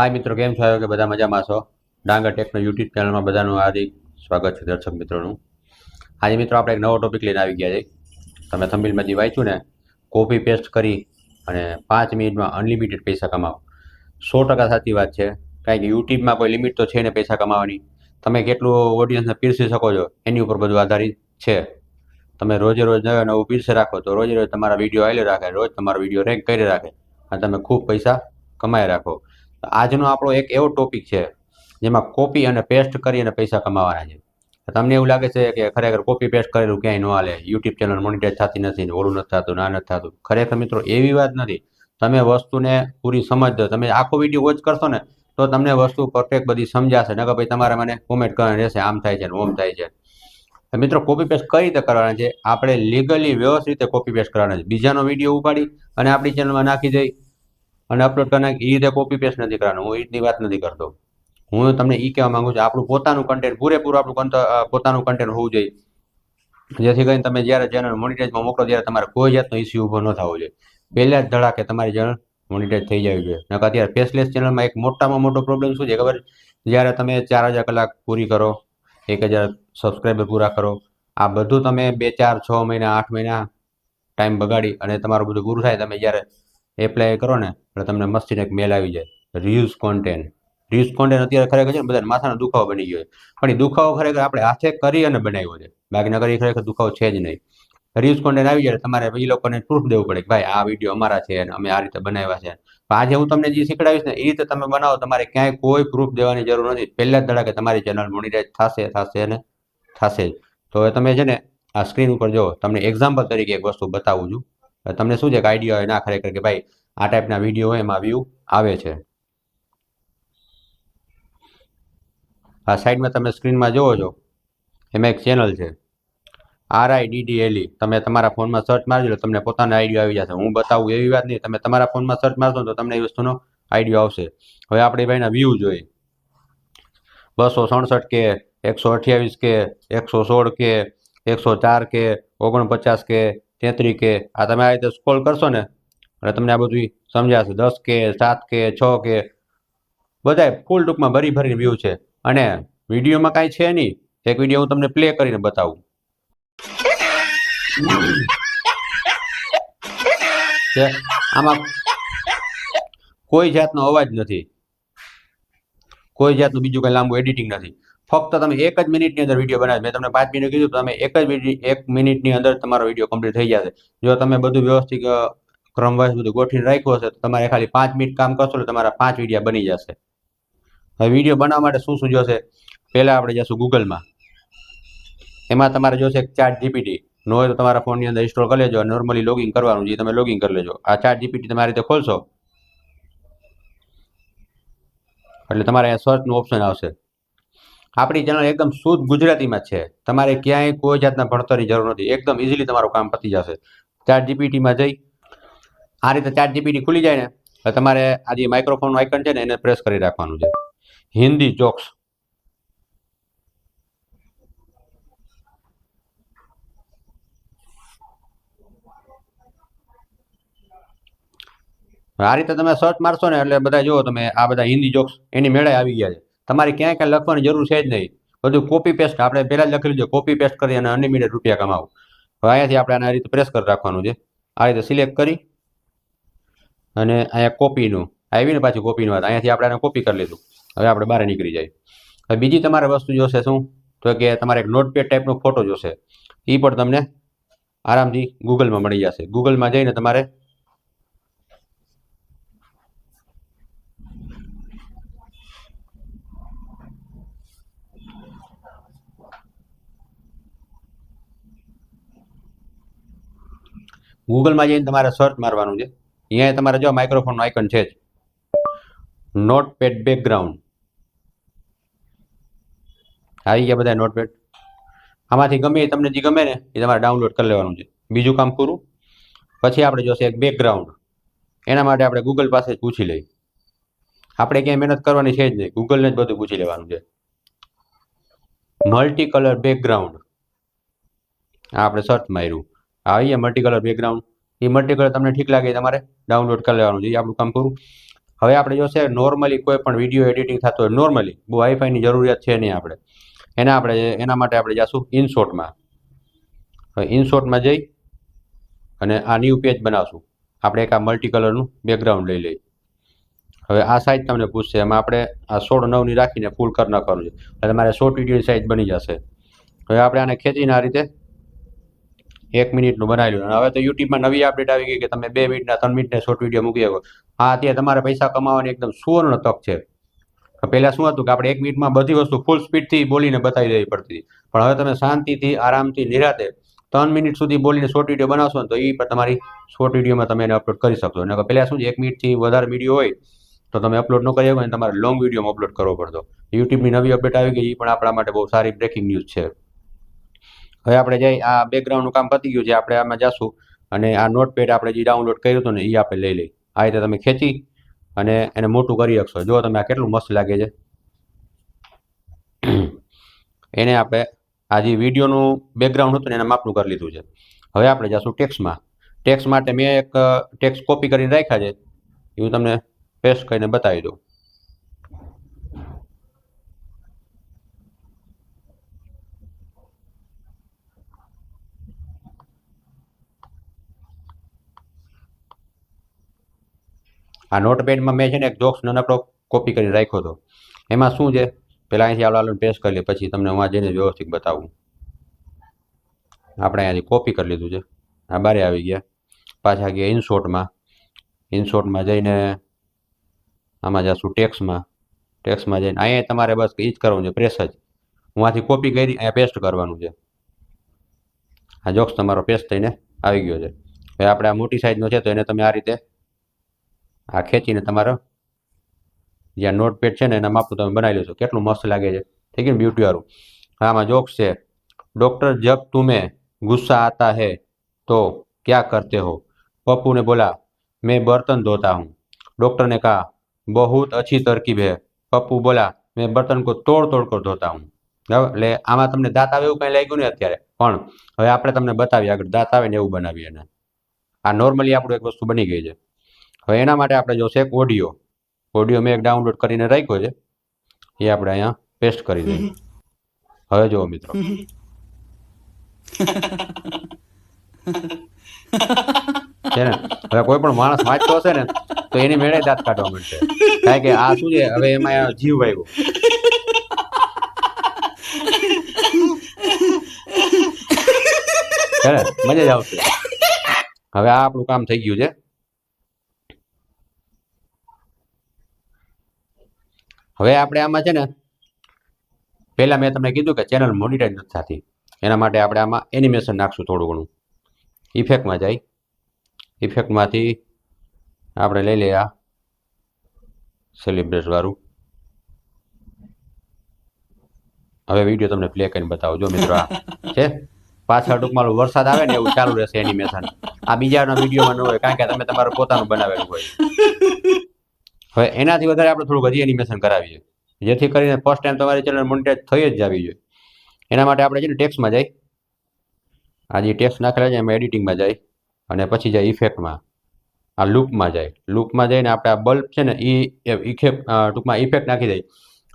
હાય મિત્રો, કેમ છો? કે બધા મજામાં છો. ડાંગર ટેકનો યુટ્યુબ ચેનલમાં બધાનું હાર્દિક સ્વાગત છે દર્શક મિત્રોનું. આજે મિત્રો આપણે એક નવો ટોપિક લઈને આવી ગયા છે તમે થંબિલમાંથી વાંચ્યું ને કોપી પેસ્ટ કરી અને પાંચ મિનિટમાં અનલિમિટેડ પૈસા કમાવો. સો ટકા સાચી વાત છે. કારણ કે યુટ્યુબમાં કોઈ લિમિટ તો છે ને પૈસા કમાવાની. તમે કેટલું ઓડિયન્સને પીરસી શકો છો, એની ઉપર બધું આધારિત છે. તમે રોજે રોજ નવે નવું પીરસે રાખો તો રોજે રોજ તમારા વીડિયો આવેલો રાખે, રોજ તમારો વીડિયો રેન્ક કરી રાખે અને તમે ખૂબ પૈસા કમાઈ રાખો. આજનો આપણો એક એવો ટોપિક છે, જેમાં કોપી અને પેસ્ટ કરી અને પૈસા કમાવાના છે. તમને એવું લાગે છે કે ખરેખર કોપી પેસ્ટ કરેલું ક્યાંય ન હાલે યુટ્યુબ ચેનલ મોનિટાઈઝ થતી નથી ઓળું નથી થતું ના નથી થતું. ખરેખર મિત્રો, એવી વાત નથી. તમે વસ્તુને પૂરી સમજજો તમે આખો વીડિયો વોચ કરશો ને, તો તમને વસ્તુ પરફેક્ટ બધી સમજાશે. નકર ભાઈ તમારે મને કોમેન્ટ કરવાની રહેશે, આમ થાય છે ને ઓમ થાય છે. મિત્રો કોપી પેસ્ટ કઈ રીતે કરવાના છે? આપણે લીગલી વ્યવસ્થિત રીતે કોપી પેસ્ટ કરવાના છે. બીજાનો વીડિયો ઉપાડી અને આપણી ચેનલમાં નાખી દઈ. અને અપલોડ કરી નાખી એ રીતે કોપી પેસ્ટ નથી કરવાનું, હું ઈટની વાત નથી કરતો. હું તમને એ કહેવા માંગુ છું, આપણું પોતાનું કન્ટેન્ટ પૂરેપૂરું આપણું પોતાનું કન્ટેન્ટ હોવું જોઈએ. જેથી કરીને તમે જ્યારે ચેનલ મોનિટાઇઝમાં મોકલો ત્યારે તમારે કોઈ જાતનો ઇસ્યુ ઊભો ન થવો જોઈએ. પહેલા જ ધડાકે તમારી ચેનલ મોનિટાઇઝ થઈ જવી જોઈએ. નકર અત્યારે ફેસલેસ ચેનલમાં એક મોટામાં મોટો પ્રોબ્લેમ શું છે ખબર? જ્યારે તમે ચાર હજાર કલાક પૂરી કરો, એક હજાર સબસ્ક્રાઈબર પૂરા કરો, આ બધું તમે બે ચાર છ મહિના, આઠ મહિના ટાઈમ બગાડી અને તમારું બધું પૂરું થાય. તમે જ્યારે એપ્લાય કરો ને, એટલે તમને મસ્તીને એક મેલ આવી જાય. રિયુઝ કોન્ટેન્ટ રિયુઝ કોન્ટેન્ટ અત્યારે ખરેખર છે ને બધા માથાનો દુખાવો બની ગયો છે. પણ એ દુખાવો ખરેખર આપણે હાથે કરી અને બનાવ્યો છે. બાકી એ ખરેખર દુખાવો છે જ નહીં. રિયુઝ કોન્ટેન્ટ આવી જાય તમારે એ લોકોને પ્રૂફ દેવું પડે કે ભાઈ આ વીડિયો અમારા છે અને અમે આ રીતે બનાવ્યા છે. આજે હું તમને જે શીખડાવીશ ને, એ રીતે તમે બનાવો, તમારે ક્યાંય કોઈ પ્રૂફ દેવાની જરૂર નથી. પહેલા જ ધડાકે તમારી ચેનલ મોનિટાઈઝ થશે થશે અને થશે જ. તો તમે છે ને, આ સ્ક્રીન ઉપર જુઓ. તમને એક્ઝામ્પલ તરીકે એક વસ્તુ બતાવું છું. તમને શું છે કે આઈડિયા હોય ના ખરેખર કે ભાઈ આ ટાઈપના વીડિયો હોય એમાં વ્યૂ આવે છે. આ સાઈડમાં તમે સ્ક્રીનમાં જુઓ છો, એમાં એક ચેનલ છે. R I D D L તમે તમારા ફોનમાં સર્ચ મારજો તમને પોતાનો આઈડિયો આવી જશે. હું બતાવું એવી વાત નહીં. તમે તમારા ફોનમાં સર્ચ મારશો તો તમને એ વસ્તુનો આઈડિયો આવશે. હવે આપણે ભાઈના વ્યૂ જોઈએ. બસો સડસઠ કે, એકસો અઠ્યાવીસ કે, એકસો સોળ કે, એકસો ચાર કે, ઓગણપચાસ કે તેત્રીસ કે આ તમે આ રીતે સ્કોલ કરશો ને, એટલે તમને આ બધું સમજાશે. દસ કે, સાત કે, છ કે, બધાય ફૂલ ટૂંકમાં ભરી ભરીને વ્યૂ છે. અને વિડીયોમાં કાંઈ છે નહીં. એક વીડિયો હું તમને પ્લે કરીને બતાવું. આમાં કોઈ જાતનો અવાજ નથી. કોઈ જાતનું બીજું કંઈ લાંબુ એડિટિંગ નથી. ફક્ત તમે એક જ મિનિટની અંદર વીડિયો બનાવ્યો મેં તમને પાંચ મિનિટ કીધું તમે એક જ મિનિટ એક મિનિટની અંદર તમારો વીડિયો કમ્પ્લીટ થઈ જશે. જો તમે બધું વ્યવસ્થિત ક્રમવાઇઝ બધું ગોઠવીને રાખ્યું હશે, તો તમારે ખાલી પાંચ મિનિટ કામ કરશો એટલે તમારા પાંચ વિડીયા બની જશે. હવે વીડિયો બનાવવા માટે શું શું જોશે? પહેલાં આપણે જઈશું ગૂગલમાં. એમાં તમારે જોશે ચાર્ટ જીપીટી ન હોય તો તમારા ફોનની અંદર ઇન્સ્ટોલ કરી લેજો. નોર્મલી લોગિન કરવાનું જે તમે લોગિન કરી લેજો. આ ચાર્ટ જીપીટી તમારી રીતે ખોલશો. એટલે તમારે અહીંયા સર્ચનું ઓપ્શન આવશે. આપણી ચેનલ એકદમ શુદ્ધ ગુજરાતીમાં છે. તમારે ક્યાંય કોઈ જાતના ભણતરની જરૂર નથી. એકદમ ઇઝીલી તમારું કામ પતી જશે. ચાર જીપીટીમાં જઈ, આ રીતે ચાર જીપીટી ખુલી જાય ને તમારે આ જે માઇક્રોફોન આઇકન છે ને, એને પ્રેસ કરી રાખવાનું છે. હિન્દી જોક્સ આ રીતે તમે સર્ચ મારશો ને, એટલે બધા જુઓ તમે, આ બધા હિન્દી જોક્સ એની મેળે આવી ગયા છે. તમારે ક્યાંય કાંઈ લખવાની જરૂર છે જ નહીં. બધું કોપી પેસ્ટ આપણે પહેલાં જ લખેલું છે કોપી પેસ્ટ કરી અને અનલિમિટેડ રૂપિયા કમાવો. હવે અહીંયાથી આપણે આ રીતે પ્રેસ કરી રાખવાનું છે. આ રીતે સિલેક્ટ કરી અને અહીંયા કોપીનું આવીને પાછું પાછી કોપીનું વાત. અહીંયાથી આપણે આને કોપી કરી લીધું. હવે આપણે બહાર નીકળી જાય હવે બીજી તમારે વસ્તુ જોશે શું? તો કે તમારે એક નોટપેડ ટાઈપનો ફોટો જોશે. એ પણ તમને આરામથી ગૂગલમાં મળી જશે. ગૂગલમાં જઈને તમારે ગૂગલમાં જઈને તમારે સર્ચ મારવાનું છે. અહીંયા તમારે જો માઇક્રોફોનનું આઇકન છે જ. નોટપેડ બેકગ્રાઉન્ડ આવી ગયા બધા નોટપેડ આમાંથી ગમે એ તમને જે ગમે ને એ તમારે ડાઉનલોડ કરી લેવાનું છે. બીજું કામ પૂરું પછી આપણે જોશે એક બેકગ્રાઉન્ડ એના માટે આપણે ગૂગલ પાસે જ પૂછી લઈએ. આપણે ક્યાંય મહેનત કરવાની છે જ નહીં. ગૂગલને જ બધું પૂછી લેવાનું છે. મલ્ટી કલર બેકગ્રાઉન્ડ આ આપણે સર્ચ માર્યું. આવી મલ્ટી કલર બેકગ્રાઉન્ડ એ મલ્ટી કલર તમને ઠીક લાગે તમારે ડાઉનલોડ કરી લેવાનું. છે એ આપણું કામ પૂરું. હવે આપણે જોશે નોર્મલી કોઈ પણ વીડિયો એડિટિંગ થતો હોય નોર્મલી બહુ વાઈફાઈની જરૂરિયાત છે નહીં આપણે. એના આપણે, એના માટે આપણે જઈશું ઇનશોટમાં હવે ઇનશોર્ટમાં જઈ અને આ ન્યૂ પેજ બનાવશું. આપણે એક આ મલ્ટી કલરનું બેકગ્રાઉન્ડ લઈ લઈએ. હવે આ સાઇઝ તમને પૂછશે. એમાં આપણે આ સોળ નવની રાખીને ફૂલ કરી નાખવાનું છે. એટલે તમારે શોર્ટ વિડીયોની સાઇઝ બની જશે. હવે આપણે આને ખેંચીને આ રીતે એક મિનિટનું બનાવી લો હવે તો યુટ્યુબમાં નવી અપડેટ આવી ગઈ કે તમે બે મિનિટના ત્રણ મિનિટના શોર્ટ વીડિયો મૂકી શકો. આ અત્યારે તમારે પૈસા કમાવાની એકદમ સુવર્ણ તક છે. પહેલાં શું હતું કે આપણે એક મિનિટમાં બધી વસ્તુ ફૂલ સ્પીડથી બોલીને બતાવી દેવી પડતી. પણ હવે તમે શાંતિથી, આરામથી, નિરાતે ત્રણ મિનિટ સુધી બોલીને શોર્ટ વીડિયો બનાવશો ને તો એ પણ તમારી શોર્ટ વિડીયોમાં તમે એને અપલોડ કરી શકશો. અને પહેલાં શું છે, એક મિનિટથી વધારે વીડિયો હોય તો તમે અપલોડ ન કરી શકો અને તમારે લોંગ વિડીયોમાં અપલોડ કરવો પડતો. યુટ્યુબની નવી અપડેટ આવી ગઈ એ પણ આપણા માટે બહુ સારી બ્રેકિંગ ન્યૂઝ છે. હવે આપણે જઈ આ બેકગ્રાઉન્ડનું કામ પતી ગયું છે, આપણે આમાં જઈશું અને આ નોટપેડ આપણે જે ડાઉનલોડ કર્યું હતું ને એ આપણે લઈ લઈ આ રીતે તમે ખેંચી અને એને મોટું કરી શકશો જો તમે આ કેટલું મસ્ત લાગે છે. એને આપણે આ જે વિડીયોનું બેકગ્રાઉન્ડ હતું ને, એના માપનું કરી લીધું છે. હવે આપણે જઈશું ટેક્સમાં ટેક્સ માટે મેં એક ટેક્સ કોપી કરીને રાખ્યા છે. એ હું તમને પેસ્ટ કરીને બતાવી દઉં. આ નોટપેડમાં મેં છે ને એક જોક્સ નાનકડો કોપી કરીને રાખ્યો હતો. એમાં શું છે? પહેલાં અહીંથી આલો પેસ્ટ કરી લે, પછી તમને હું જઈને વ્યવસ્થિત બતાવું. આપણે અહીંયાથી કોપી કરી લીધું છે. આ બારે આવી ગયા. પાછા ગયા ઇનશોર્ટમાં ઇનશોર્ટમાં જઈને આમાં જશું ટેક્સમાં ટેક્સમાં જઈને અહીંયા તમારે બસ એ જ કરવાનું છે પ્રેસ જ. હું આથી કોપી કરી અહીંયા પેસ્ટ કરવાનું છે. આ જોક્સ તમારો પેસ્ટ થઈને આવી ગયો છે. હવે આપણે આ મોટી સાઇઝનો છે તો એને તમે આ રીતે આ ખેંચીને તમારો જ્યાં નોટપેડ છે ને એના માપનું તમે બનાવી લેશો કેટલું મસ્ત લાગે છે ઠીક છે બ્યુટી વાળું આમાં જોક્સ છે डॉक्टर जब तुम्हें गुस्सा आता है तो क्या करते हो पप्पू ने बोला मैं बर्तन धोता हूँ डॉक्टर ने कहा बहुत अच्छी तरकीब है पप्पू बोला मैं बर्तन को तोड़ तोड़ कर धोता हूँ બરાબર એટલે આમાં તમને દાંત આવે એવું કંઈ લાગ્યું નહીં અત્યારે પણ હવે આપણે તમને બતાવીએ આગળ દાંત આવે ને એવું બનાવીએ એને આ નોર્મલી આપણું એક વસ્તુ બની ગઈ છે હવે એના માટે આપણે જોશે એક ઓડિયો. ઓડિયો મેં એક ડાઉનલોડ કરીને રાખ્યો છે. એ આપણે અહીંયા પેસ્ટ કરી દઈએ. હવે જુઓ મિત્રો. છે ને? હવે કોઈ પણ માણસ વાંચતો હશે ને, તો એની મેળે દાંત કાઢવા માંડશે. કારણ કે આ શું છે? હવે એમાં જીવ આવ્યો મજા જ આવશે. હવે આ આપણું કામ થઈ ગયું છે. હવે આપણે આમાં છે ને, પહેલા મેં તમને કીધું કે ચેનલ મોનિટાઈઝ નથી થતી. એના માટે આપણે આમાં એનિમેશન નાખશું થોડું ઘણું. ઇફેક્ટમાં જાય. ઇફેક્ટમાંથી આપણે લઈ લઈએ આ સેલિબ્રેટવાળું હવે વીડિયો તમને પ્લે કરીને બતાવો, જો મિત્રો આ છે. પાછળ ટૂંકમાં વરસાદ આવે ને એવું ચાલુ રહેશે એનિમેશન આ બીજાના વિડીયોમાં ન હોય, કારણ કે તમે તમારું પોતાનું બનાવેલું હોય. હવે એનાથી વધારે આપણે થોડુંક હજી એનિમેશન કરાવીએ. જેથી કરીને ફર્સ્ટ ટાઈમ તમારી ચેનલ મોનિટાઈઝ થઈ જ જવી જોઈએ. એના માટે આપણે છે ને ટેક્સમાં જાય આ જે ટેક્સ નાખેલા છે એમાં એડિટિંગમાં જાય અને પછી જાય ઇફેક્ટમાં આ લૂપમાં જાય. લૂપમાં જઈને આપણે આ બલ્બ છે ને એ ઇફેક્ટ ટૂંકમાં ઇફેક્ટ નાખી દઈએ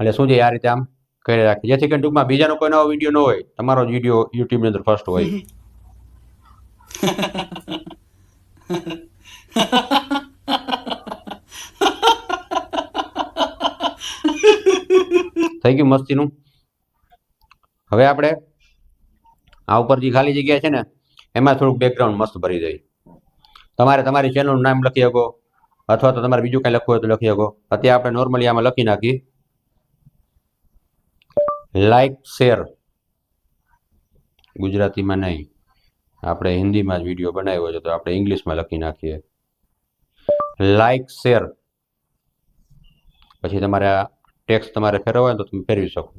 એટલે શું છે આ રીતે આમ કરી રાખીએ. જેથી કરીને ટૂંકમાં બીજાનો કોઈ નવો વીડિયો ન હોય, તમારો જ વીડિયો યુટ્યુબની અંદર ફર્સ્ટ હોય. થઈ ગયું મસ્તીનું. હવે આપણે આ ઉપર જે ખાલી જગ્યા છે ને, એમાં થોડુંક બેકગ્રાઉન્ડ મસ્ત ભરી દઈ તમારે તમારી ચેનલનું નામ લખી શકો, અથવા તો તમારે બીજું કંઈ લખવું હોય તો લખી શકો. અત્યારે આપણે નોર્મલી આમાં લખી નાખી. લાઈક શેર ગુજરાતીમાં નહીં. આપણે હિન્દીમાં જ વીડિયો બનાવ્યો છે તો આપણે ઇંગ્લિશમાં લખી નાખીએ. લાઈક શેર પછી તમારે ટેક્સ તમારે ફેરવવા હોય તો તમે ફેરવી શકો.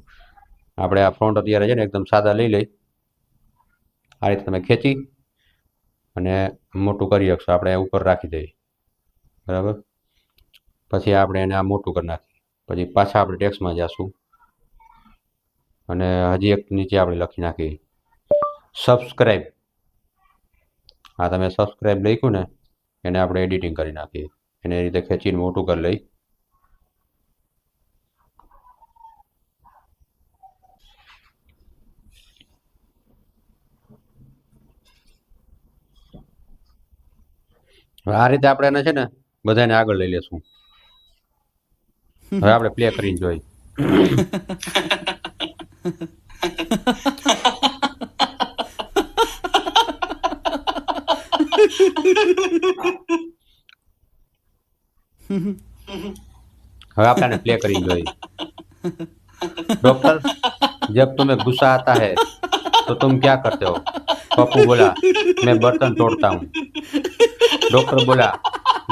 આપણે આ ફ્રન્ટ અત્યારે છે ને એકદમ સાદા લઈ લઈ. આ રીતે તમે ખેંચી અને મોટું કરી શકશો. આપણે ઉપર રાખી દઈએ. બરાબર? પછી આપણે એને આ મોટું કરી નાખીએ. પછી પાછા આપણે ટેક્સમાં જઈશું અને હજી એક નીચે આપણે લખી નાખીએ. સબસ્ક્રાઈબ આ તમે સબસ્ક્રાઈબ લખ્યું ને, એને આપણે એડિટિંગ કરી નાખીએ. એને રીતે ખેંચીને મોટું કરી લઈ આ રીતે આપણે એને છે ને બધાને આગળ લઈ લેશું હવે આપણે પ્લે કરીને જોઈ હવે આપણે આને प्ले करी जोई डॉक्टर जब तुम्हें गुस्सा आता है तो तुम क्या करते हो पप्पू बोला मैं बर्तन तोड़ता हूँ डॉक्टर बोला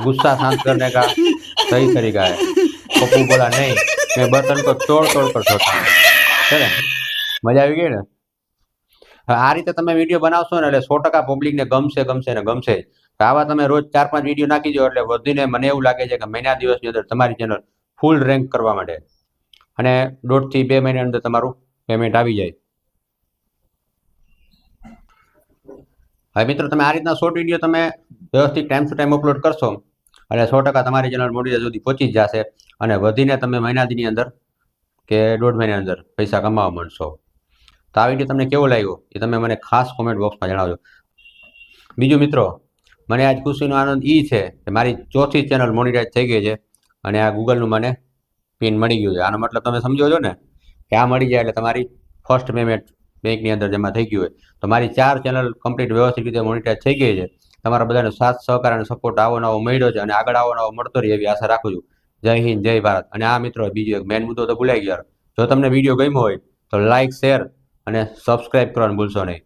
गुस्सा शांत करने का सही तरीका है पप्पू बोला नहीं मैं बर्तन को तोड़ तोड़ कर सोता हूँ છે ને મજા આવી ગઈ ને હવે આ રીતે તમે વિડીયો બનાવશો ને એટલે સો ટકા પબ્લિકને ગમશે ગમશે ને ગમશે તો આવા તમે રોજ ચાર પાંચ વિડીયો નાખી દો એટલે વધીને મને એવું લાગે છે કે મહિના દિવસની અંદર તમારી ચેનલ ફૂલ રેન્ક કરવા માટે અને દોઢથી બે મહિના અંદર તમારું પેમેન્ટ આવી જાય હવે મિત્રો તમે આ રીતના શોર્ટ વિડીયો તમે વ્યવસ્થિત ટાઈમ ટુ ટાઈમ અપલોડ કરશો અને સો ટકા તમારી ચેનલ મોડી સુધી પહોંચી જશે અને વધીને તમે મહિનાની અંદર કે દોઢ મહિના અંદર પૈસા કમાવા માંડશો. તો આ વીડિયો તમને કેવો લાગ્યો એ તમે મને ખાસ કોમેન્ટ બોક્સમાં જણાવજો. બીજું મિત્રો, મને આજ ખુશીનો આનંદ એ છે કે મારી ચોથી ચેનલ મોનિટાઈઝ થઈ ગઈ છે અને આ ગૂગલનું મને પિન મળી ગયું છે. આનો મતલબ તમે સમજો છો ને કે આ મળી જાય એટલે તમારી ફર્સ્ટ પેમેન્ટ બેંકની અંદર જમા થઈ ગયું હોય. તો મારી ચાર ચેનલ કમ્પ્લીટ વ્યવસ્થિત રીતે મોનિટાઈઝ થઈ ગઈ છે. તમારા બધાનો સાથ, સહકાર અને સપોર્ટ આવો નવો મળ્યો છે અને આગળ આવો નવો મળતો રહે એવી આશા રાખું છું. જય હિન્દ, જય ભારત. અને આ મિત્રો, બીજો એક મેન મુદ્દો તો ભૂલાઈ ગયો જો તમને વીડિયો ગમ્યો હોય તો લાઇક શેર અને સબસ્ક્રાઇબ કરવાનું ભૂલશો નહીં.